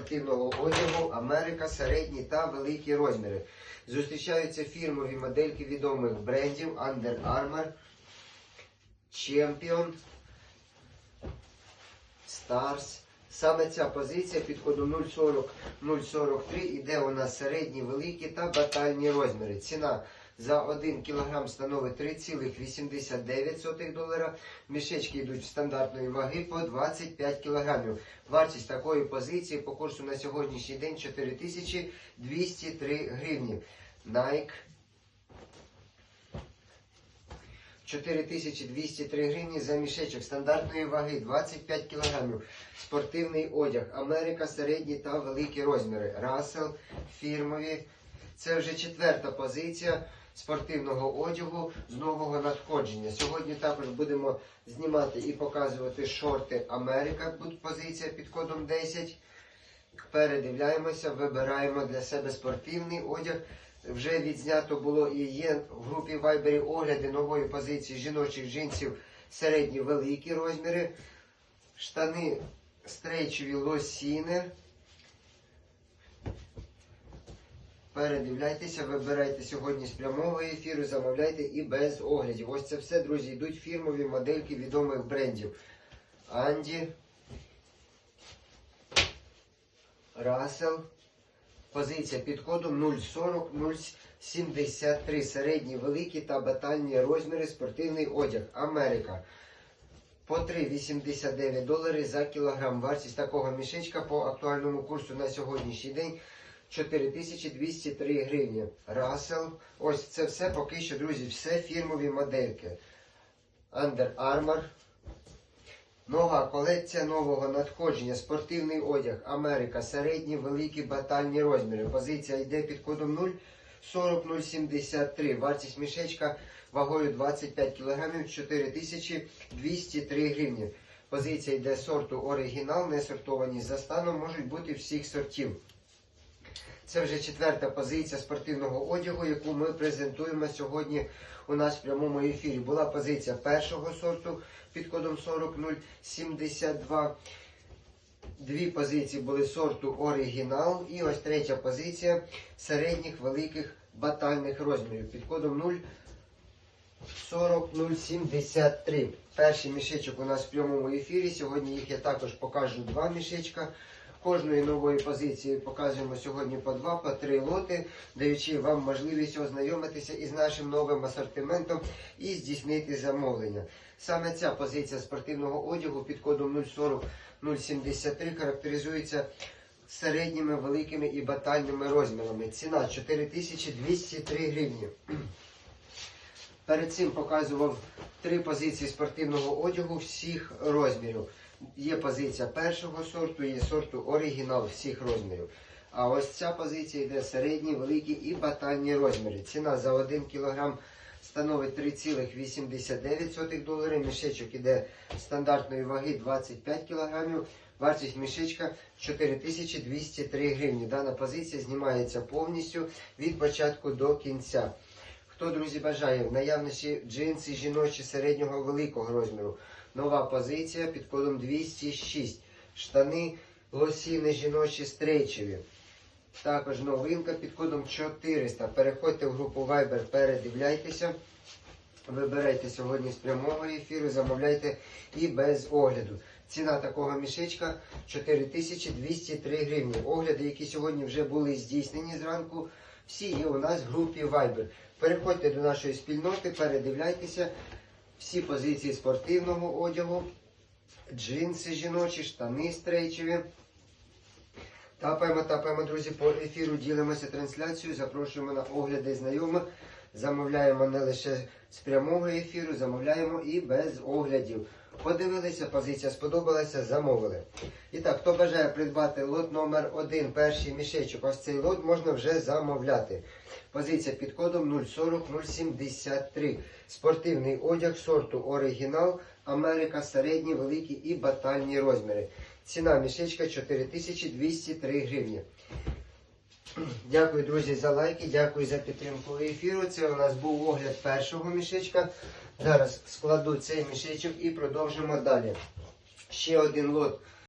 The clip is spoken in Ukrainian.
спортивного одягу Америка середні та великі розміри. Зустрічаються фірмові модельки відомих брендів Under Armour, Champion, Stars. Саме ця позиція під кодом 040-043 іде у нас середні, великі та батальні розміри. Ціна за 1 кг становить 3,89 долара. Мішечки йдуть стандартної ваги по 25 кг. Вартість такої позиції по курсу на сьогоднішній день 4203 гривні. Nike 4203 гривні за мішечок стандартної ваги 25 кг. Спортивний одяг. Америка середні та великі розміри. Russell, фірмові. Це вже четверта позиція спортивного одягу з нового надходження. Сьогодні також будемо знімати і показувати шорти Америка. Тут позиція під кодом 10. Передивляємося, вибираємо для себе спортивний одяг. Вже відзнято було і є в групі Viber огляди нової позиції жіночих джинсів середні великі розміри. Штани стрейчові лосіни. Передивляйтеся, вибирайте сьогодні з прямого ефіру, замовляйте і без оглядів. Ось це все, друзі, йдуть фірмові модельки відомих брендів. Анді, Рассел. Позиція під кодом 040-073. Середні, великі та батальні розміри спортивний одяг. Америка. По 3,89 долари за кілограм. Вартість такого мішечка по актуальному курсу на сьогоднішній день 4203 гривні. Рассел. Ось це все поки що, друзі, все фірмові модельки. Under Armour. Нова колекція нового надходження, спортивний одяг, Америка, середні, великі батальні розміри. Позиція йде під кодом 0,40,073. Вартість мішечка вагою 25 кг 4203 гривні. Позиція йде сорту оригінал, не сортовані за станом, можуть бути всіх сортів. Це вже четверта позиція спортивного одягу, яку ми презентуємо сьогодні у нас в прямому ефірі. Була позиція першого сорту під кодом 40072. Дві позиції були сорту оригінал. І ось третя позиція середніх великих батальних розмірів під кодом 04073. Перший мішечок у нас в прямому ефірі. Сьогодні їх я також покажу два мішечка. Кожної нової позиції показуємо сьогодні по два, по три лоти, даючи вам можливість ознайомитися із нашим новим асортиментом і здійснити замовлення. Саме ця позиція спортивного одягу під кодом 040-073 характеризується середніми, великими і батальними розмірами. Ціна 4203 гривні. Перед цим показував три позиції спортивного одягу всіх розмірів. Є позиція першого сорту, є сорту оригінал всіх розмірів. А ось ця позиція йде середні, великі і батальні розміри. Ціна за 1 кг становить 3,89 долари. Мішечок іде стандартної ваги 25 кг. Вартість мішечка 4203 гривні. Дана позиція знімається повністю від початку до кінця. Хто, друзі, бажає в наявності джинси жіночі середнього великого розміру. Нова позиція під кодом 206. Штани лосіни жіночі стрейчеві. Також новинка під кодом 400. Переходьте в групу Viber, передивляйтеся. Вибирайте сьогодні з прямого ефіру, замовляйте і без огляду. Ціна такого мішечка 4203 гривні. Огляди, які сьогодні вже були здійснені зранку, всі є у нас в групі Viber. Переходьте до нашої спільноти, передивляйтеся всі позиції спортивного одягу, джинси жіночі, штани стрейчеві. Тапаємо, тапаємо, друзі, по ефіру, ділимося трансляцією, запрошуємо на огляди знайомих. Замовляємо не лише з прямого ефіру, замовляємо і без оглядів. Подивилися, позиція сподобалася, замовили. І так, хто бажає придбати лот номер 1 перший мішечок, ось цей лот можна вже замовляти. Позиція під кодом 040-073. Спортивний одяг сорту оригінал, Америка, середні, великі і батальні розміри. Ціна мішечка 4203 гривні. Дякую, друзі, за лайки, дякую за підтримку ефіру. Це у нас був огляд першого мішечка. Зараз складу цей мішечок і продовжимо далі. Ще один лот